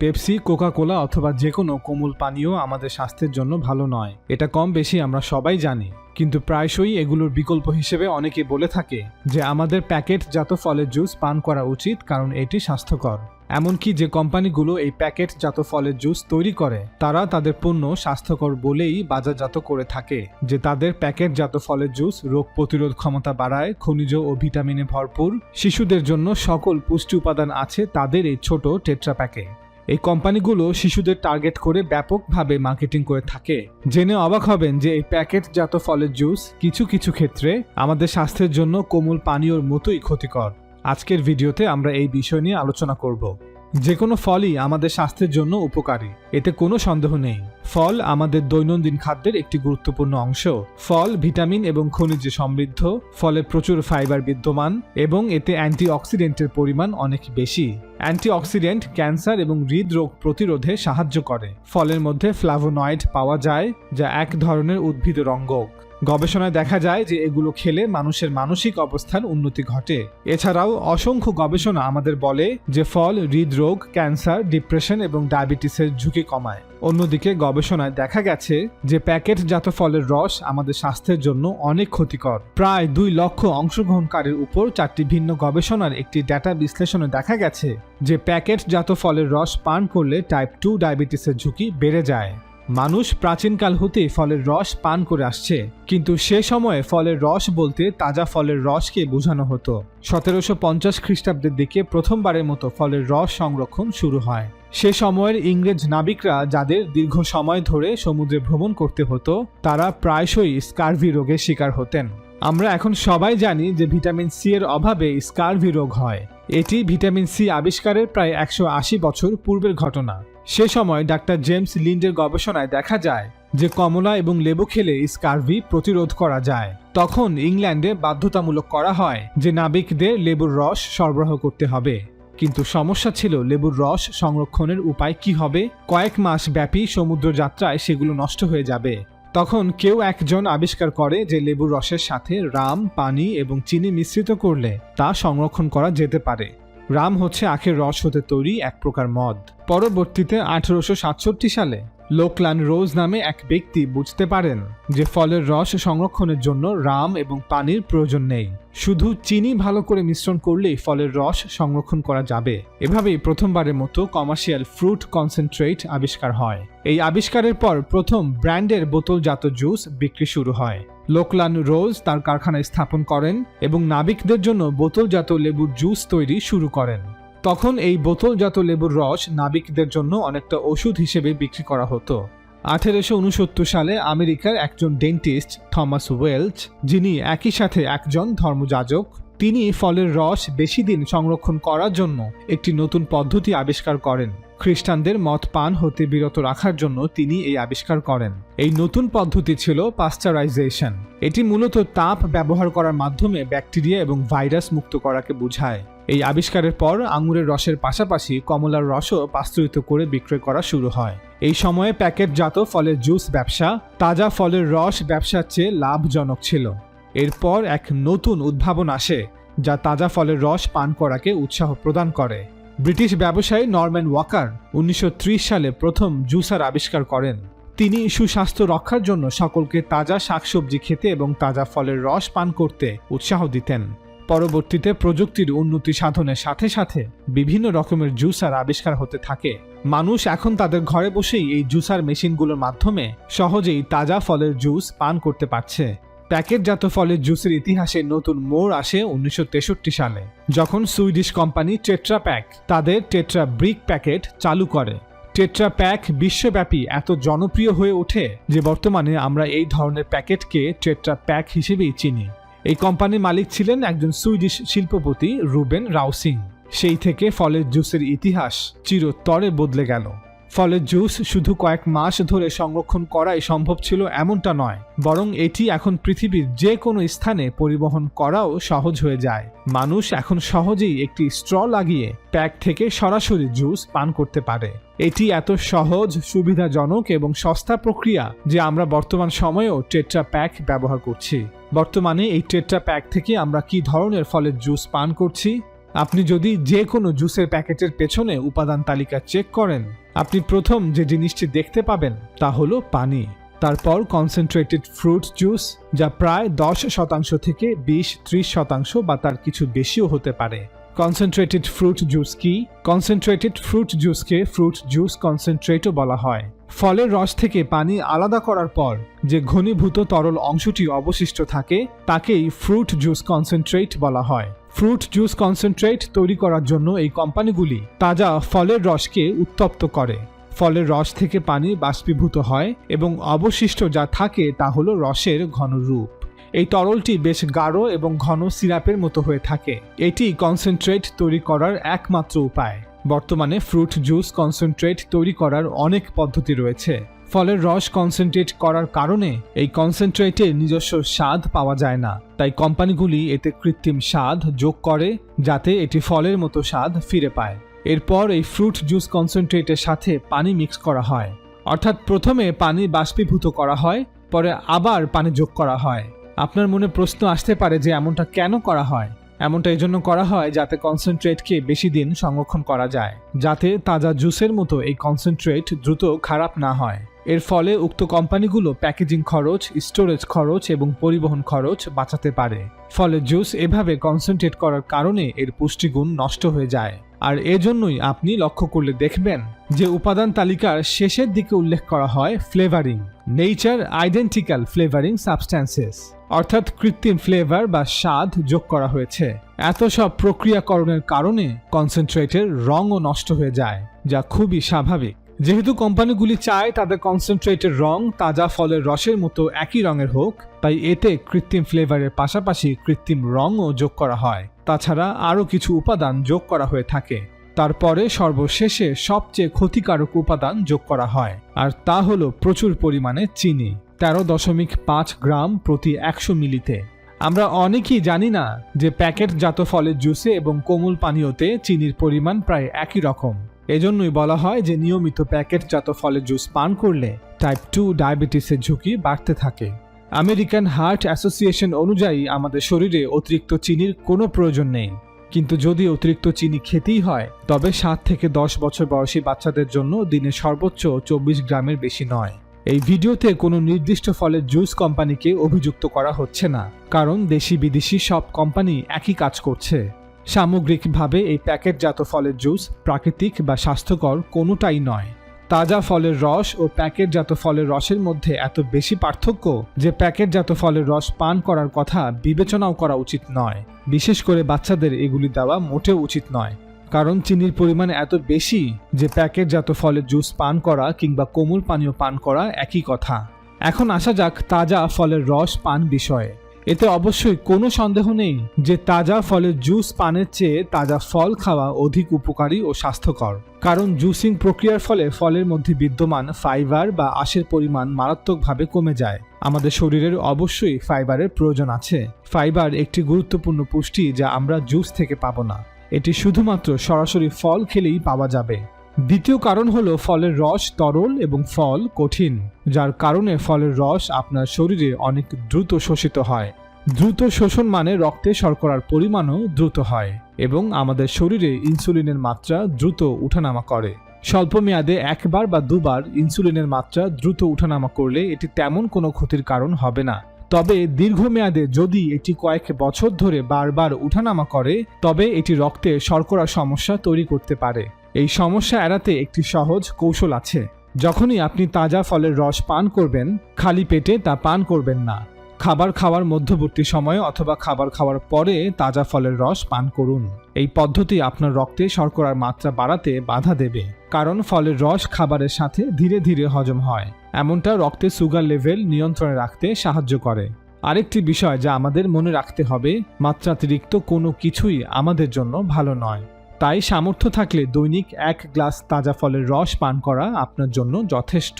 Pepsi Coca কোলা অথবা যে কোনো কোমল পানীয় আমাদের স্বাস্থ্যের জন্য ভালো নয়। এটা কম বেশি আমরা সবাই জানি, কিন্তু প্রায়শই এগুলোর বিকল্প হিসেবে অনেকে বলে থাকে যে আমাদের প্যাকেটজাত ফলের জুস পান করা উচিত কারণ এটি স্বাস্থ্যকর। এমনকি যে কোম্পানিগুলো এই প্যাকেটজাত ফলের জুস তৈরি করে, তারা তাদের পণ্য স্বাস্থ্যকর বলেই বাজারজাত করে থাকে, যে তাদের প্যাকেটজাত ফলের জুস রোগ প্রতিরোধ ক্ষমতা বাড়ায়, খনিজ ও ভিটামিনে ভরপুর। শিশুদের জন্য সকল পুষ্টি উপাদান আছে তাদের এই ছোট টেট্রা প্যাকে এই কোম্পানিগুলো শিশুদের টার্গেট করে ব্যাপকভাবে মার্কেটিং করে থাকে। জেনে অবাক হবেন যে এই প্যাকেটজাত ফলের জুস কিছু কিছু ক্ষেত্রে আমাদের স্বাস্থ্যের জন্য কোমল পানীয়র মতোই ক্ষতিকর। আজকের ভিডিওতে আমরা এই বিষয় নিয়ে আলোচনা করব। যে কোনো ফলই আমাদের স্বাস্থ্যের জন্য উপকারী। এতে কোনো সন্দেহ নেই। ফল আমাদের দৈনন্দিন খাদ্যের একটি গুরুত্বপূর্ণ অংশ। ফল, ভিটামিন এবং খনিজে সমৃদ্ধ, ফলে প্রচুর ফাইবার বিদ্যমান এবং এতে অ্যান্টিঅক্সিডেন্টের পরিমাণ অনেক বেশি। অ্যান্টিঅক্সিডেন্ট ক্যান্সার এবং হৃদরোগ প্রতিরোধে সাহায্য করে। ফলের মধ্যে ফ্লাভোনয়েড পাওয়া যায়, যা এক ধরনের উদ্ভিদ রঙ্গক। গবেষণায় দেখা যায় যে এগুলো খেলে মানুষের মানসিক অবস্থার উন্নতি ঘটে। এছাড়াও অসংখ্য গবেষণা আমাদের বলে যে ফল, হৃদরোগ, ক্যান্সার, ডিপ্রেশন এবং ডায়াবেটিসের ঝুঁকি কমায়। অন্যদিকে গবেষণায় দেখা গেছে যে প্যাকেটজাত ফলের রস আমাদের স্বাস্থ্যের জন্য অনেক ক্ষতিকর। প্রায় দুই লক্ষ অংশগ্রহণকারীর উপর চারটি ভিন্ন গবেষণার একটি ডেটা বিশ্লেষণে দেখা গেছে যে প্যাকেটজাত ফলের রস পান করলে টাইপ টু ডায়াবেটিসের ঝুঁকি বেড়ে যায়। মানুষ প্রাচীনকাল হতেই ফলের রস পান করে আসছে, কিন্তু সে সময়ে ফলের রস বলতে তাজা ফলের রসকে বোঝানো হতো। সতেরোশো পঞ্চাশ খ্রিস্টাব্দের দিকে প্রথমবারের মতো ফলের রস সংরক্ষণ শুরু হয়। সে সময়ের ইংরেজ নাবিকরা যাদের দীর্ঘ সময় ধরে সমুদ্রে ভ্রমণ করতে হতো, তারা প্রায়শই স্কারভি রোগের শিকার হতেন। আমরা এখন সবাই জানি যে ভিটামিন সি এর অভাবে স্কারভি রোগ হয়। এটি ভিটামিন সি আবিষ্কারের প্রায় একশো আশি বছর পূর্বের ঘটনা। সে সময় ডাক্তার জেমস লিন্ডের গবেষণায় দেখা যায় যে কমলা এবং লেবু খেলে স্কারভি প্রতিরোধ করা যায়। তখন ইংল্যান্ডে বাধ্যতামূলক করা হয় যে নাবিকদের লেবুর রস সরবরাহ করতে হবে। কিন্তু সমস্যা ছিল লেবুর রস সংরক্ষণের উপায় কি হবে? কয়েক মাস ব্যাপী সমুদ্র যাত্রায় সেগুলো নষ্ট হয়ে যাবে। তখন কেউ একজন আবিষ্কার করে যে লেবুর রসের সাথে রাম, পানি এবং চিনি মিশ্রিত করলে তা সংরক্ষণ করা যেতে পারে। রাম হচ্ছে আখের রস হতে তৈরি এক প্রকার মদ। পরবর্তীতে আঠারোশো সাতষট্টি সালে লোকলান রোজ নামে এক ব্যক্তি বুঝতে পারেন যে ফলের রস সংরক্ষণের জন্য রাম এবং পানির প্রয়োজন নেই। শুধু চিনি ভালো করে মিশ্রণ করলেই ফলের রস সংরক্ষণ করা যাবে। এভাবেই প্রথমবারের মতো কমার্শিয়াল ফ্রুট কনসেন্ট্রেট আবিষ্কার হয়। এই আবিষ্কারের পর প্রথম ব্র্যান্ডের বোতলজাত জুস বিক্রি শুরু হয়। লোকলান রোজ তার কারখানা স্থাপন করেন এবং নাবিকদের জন্য বোতলজাত লেবুর জুস তৈরি শুরু করেন। তখন এই বোতলজাত লেবুর রস নাবিকদের জন্য অনেকটা ওষুধ হিসেবে বিক্রি করা হতো। আঠেরোশো উনসত্তর সালে আমেরিকার একজন ডেন্টিস্ট, থমাস ওয়েলচ যিনি একই সাথে একজন ধর্মযাজক, তিনি ফলের রস বেশি দিন সংরক্ষণ করার জন্য একটি নতুন পদ্ধতি আবিষ্কার করেন। খ্রিস্টানদের মদ পান হতে বিরত রাখার জন্য তিনি এই আবিষ্কার করেন। এই নতুন পদ্ধতি ছিল পাস্টারাইজেশন এটি মূলত তাপ ব্যবহার করার মাধ্যমে ব্যাকটেরিয়া এবং ভাইরাস মুক্ত করাকে বোঝায়। এই আবিষ্কারের পর আঙুরের রসের পাশাপাশি কমলার রসও পাস্তুরিত করে বিক্রয় করা শুরু হয়। এই সময়ে প্যাকেটজাত ফলের জুস ব্যবসা, তাজা ফলের রস ব্যবসার চেয়ে লাভজনক ছিল। এরপর এক নতুন উদ্ভাবন আসে, যা তাজা ফলের রস পান করাকে উৎসাহ প্রদান করে। ব্রিটিশ ব্যবসায়ী নরম্যান ওয়াকার উনিশশো ত্রিশ সালে প্রথম জুসার আবিষ্কার করেন। তিনি সুস্বাস্থ্য রক্ষার জন্য সকলকে তাজা শাকসবজি খেতে এবং তাজা ফলের রস পান করতে উৎসাহ দিতেন। পরবর্তীতে প্রযুক্তির উন্নতি সাধনের সাথে সাথে বিভিন্ন রকমের জুসার আবিষ্কার হতে থাকে। মানুষ এখন তাদের ঘরে বসেই এই জুসার মেশিনগুলোর মাধ্যমে সহজেই তাজা ফলের জুস পান করতে পারছে। প্যাকেটজাত ফলের জুসের ইতিহাসে নতুন মোড় আসে উনিশশো তেষট্টি সালে, যখন সুইডিশ কোম্পানি টেট্রা প্যাক, তাদের টেট্রা ব্রিক প্যাকেট চালু করে। টেট্রা প্যাক বিশ্বব্যাপী এত জনপ্রিয় হয়ে ওঠে যে বর্তমানে আমরা এই ধরনের প্যাকেটকে টেট্রা প্যাক হিসেবেই চিনি। এই কোম্পানির মালিক ছিলেন একজন সুইডিশ শিল্পপতি রুবেন রাউসিং। সেই থেকে ফলের জুসের ইতিহাস চিরতরে বদলে গেল। ফলের জুস শুধু কয়েক মাস ধরে সংরক্ষণ করাই সম্ভব ছিল এমনটা নয়। বরং এটি এখন পৃথিবীর যে কোনো স্থানে পরিবহন করাও সহজ হয়ে যায়। মানুষ এখন সহজেই একটি স্ট্র লাগিয়ে প্যাক থেকে সরাসরি জুস পান করতে পারে। এটি এত সহজ, সুবিধাজনক এবং সস্তা প্রক্রিয়া যে আমরা বর্তমান সময়েও টেট্রা প্যাক ব্যবহার করছি। বর্তমানে এই টেট্রা প্যাক থেকে আমরা কি ধরনের ফলের জুস পান করছি? আপনি যদি যে কোনো জুসের প্যাকেটের পেছনে উপাদান তালিকা চেক করেন। আপনি প্রথম যে জিনিসটি দেখতে পাবেন তা হলো পানি। তারপর কনসেন্ট্রেটেড ফ্রুট জুস যা প্রায় দশ শতাংশ থেকে বিশ ত্রিশ শতাংশ বা তার কিছু বেশিও হতে পারে। কনসেন্ট্রেটেড ফ্রুট জুস কি? কনসেন্ট্রেটেড ফ্রুট জুসকে ফ্রুট জুস কনসেন্ট্রেটও বলা হয়। ফলের রস থেকে পানি আলাদা করার পর যে ঘনীভূত তরল অংশটি অবশিষ্ট থাকে, তাকেই ফ্রুট জুস কনসেন্ট্রেট বলা হয়। ফ্রুট জুস কনসেন্ট্রেট তৈরি করার জন্য এই কোম্পানিগুলি তাজা ফলের রসকে উত্তপ্ত করে। ফলের রস থেকে পানি বাষ্পীভূত হয় এবং অবশিষ্ট যা থাকে তা হলো রসের ঘন রূপ। এই তরলটি বেশ গাঢ় এবং ঘন সিরাপের মতো হয়ে থাকে। এটি কনসেন্ট্রেট তৈরি করার একমাত্র উপায়। বর্তমানে ফ্রুট জুস কনসেন্ট্রেট তৈরি করার অনেক পদ্ধতি রয়েছে। ফলের রস কনসেন্ট্রেট করার কারণে এই কনসেন্ট্রেটে নিজস্ব স্বাদ পাওয়া যায় না। তাই কোম্পানিগুলি এতে কৃত্রিম স্বাদ যোগ করে যাতে এটি ফলের মতো স্বাদ ফিরে পায়। এরপর এই ফ্রুট জুস কনসেন্ট্রেটের সাথে পানি মিক্স করা হয়। অর্থাৎ প্রথমে পানি বাষ্পীভূত করা হয়, পরে আবার পানি যোগ করা হয়। আপনার মনে প্রশ্ন আসতে পারে যে এমনটা কেন করা হয়? এমনটা এজন্য জন্য করা হয় যাতে কনসেন্ট্রেটকে বেশি দিন সংরক্ষণ করা যায়, যাতে তাজা জুসের মতো এই কনসেন্ট্রেট দ্রুত খারাপ না হয়। এর ফলে উক্ত কোম্পানিগুলো প্যাকেজিং খরচ স্টোরেজ খরচ এবং পরিবহন খরচ বাঁচাতে পারে। ফলে জুস এভাবে কনসেন্ট্রেট করার কারণে এর পুষ্টিগুণ নষ্ট হয়ে যায়। আর এজন্যই আপনি লক্ষ্য করলে দেখবেন যে উপাদান তালিকার শেষের দিকে উল্লেখ করা হয় flavouring, nature identical flavouring substances, অর্থাৎ কৃত্রিম ফ্লেভার বা স্বাদ যোগ করা হয়েছে। এত সব প্রক্রিয়াকরণের কারণে কনসেন্ট্রেটের রঙও নষ্ট হয়ে যায়, যা খুবই স্বাভাবিক। যেহেতু কোম্পানিগুলি চায় তাদের কনসেন্ট্রেটের রং, তাজা ফলের রসের মতো একই রঙের হোক, তাই এতে কৃত্রিম ফ্লেভারের পাশাপাশি কৃত্রিম রঙও যোগ করা হয়। তাছাড়া আরও কিছু উপাদান যোগ করা হয়ে থাকে। তারপরে সর্বশেষে সবচেয়ে ক্ষতিকারক উপাদান যোগ করা হয়। আর তা হলো প্রচুর পরিমাণে চিনি, তেরো দশমিক পাঁচ গ্রাম প্রতি একশো মিলিতে। আমরা অনেকেই জানি না যে প্যাকেটজাত ফলের জুসে এবং কোমল পানীয়তে চিনির পরিমাণ প্রায় একই রকম। এজন্যই বলা হয় যে নিয়মিত প্যাকেটজাত ফলের জুস পান করলে টাইপ টু ডায়াবেটিসের ঝুঁকি বাড়তে থাকে। আমেরিকান হার্ট অ্যাসোসিয়েশন অনুযায়ী আমাদের শরীরে অতিরিক্ত চিনির কোনো প্রয়োজন নেই। কিন্তু যদি অতিরিক্ত চিনি খেতেই হয়, তবে সাত থেকে দশ বছর বয়সী বাচ্চাদের জন্য দিনে সর্বোচ্চ চব্বিশ গ্রামের বেশি নয়। এই ভিডিওতে কোনো নির্দিষ্ট ফলের জুস কোম্পানিকে অভিযুক্ত করা হচ্ছে না, কারণ দেশি বিদেশি সব কোম্পানি একই কাজ করছে। সামগ্রিকভাবে এই প্যাকেটজাত ফলের জুস প্রাকৃতিক বা স্বাস্থ্যকর কোনোটাই নয়। তাজা ফলের রস ও প্যাকেটজাত ফলের রসের মধ্যে এত বেশি পার্থক্য যে প্যাকেটজাত ফলের রস পান করার কথা বিবেচনাও করা উচিত নয়। বিশেষ করে বাচ্চাদের এগুলি দেওয়া মোটেও উচিত নয়। কারণ চিনির পরিমাণ এত বেশি যে প্যাকেটজাত ফলের জুস পান করা কিংবা কোমল পানীয় পান করা একই কথা। এখন আসা যাক তাজা ফলের রস পান বিষয়ে। এতে অবশ্যই কোনো সন্দেহ নেই যে তাজা ফলের জুস পানের চেয়ে তাজা ফল খাওয়া অধিক উপকারী ও স্বাস্থ্যকর। কারণ জুসিং প্রক্রিয়ার ফলে ফলের মধ্যে বিদ্যমান ফাইবার বা আঁশের পরিমাণ মারাত্মকভাবে কমে যায়। আমাদের শরীরের অবশ্যই ফাইবারের প্রয়োজন আছে। ফাইবার একটি গুরুত্বপূর্ণ পুষ্টি যা আমরা জুস থেকে পাবো না। এটি শুধুমাত্র সরাসরি ফল খেলেই পাওয়া যাবে। দ্বিতীয় কারণ হলো ফলের রস তরল এবং ফল কঠিন, যার কারণে ফলের রস আপনার শরীরে অনেক দ্রুত শোষিত হয়। দ্রুত শোষণ মানে রক্তে শর্করার পরিমাণও দ্রুত হয় এবং আমাদের শরীরে ইনসুলিনের মাত্রা দ্রুত উঠানামা করে। স্বল্প মেয়াদে একবার বা দুবার ইনসুলিনের মাত্রা দ্রুত উঠানামা করলে এটি তেমন কোনো ক্ষতির কারণ হবে না। তবে দীর্ঘমেয়াদে যদি এটি কয়েক বছর ধরে বারবার উঠানামা করে, তবে এটি রক্তে শর্করা সমস্যা তৈরি করতে পারে। এই সমস্যা এড়াতে একটি সহজ কৌশল আছে। যখনই আপনি তাজা ফলের রস পান করবেন, খালি পেটে তা পান করবেন না। খাবার খাওয়ার মধ্যবর্তী সময়ে অথবা খাবার খাওয়ার পরে তাজা ফলের রস পান করুন। এই পদ্ধতি আপনার রক্তে শর্করার মাত্রা বাড়াতে বাধা দেবে, কারণ ফলের রস খাবারের সাথে ধীরে ধীরে হজম হয়। এমনটা রক্তে সুগার লেভেল নিয়ন্ত্রণে রাখতে সাহায্য করে। আরেকটি বিষয় যা আমাদের মনে রাখতে হবে, মাত্রাতিরিক্ত কোনো কিছুই আমাদের জন্য ভালো নয়। তাই সামর্থ্য থাকলে দৈনিক এক গ্লাস তাজা ফলের রস পান করা আপনার জন্য যথেষ্ট।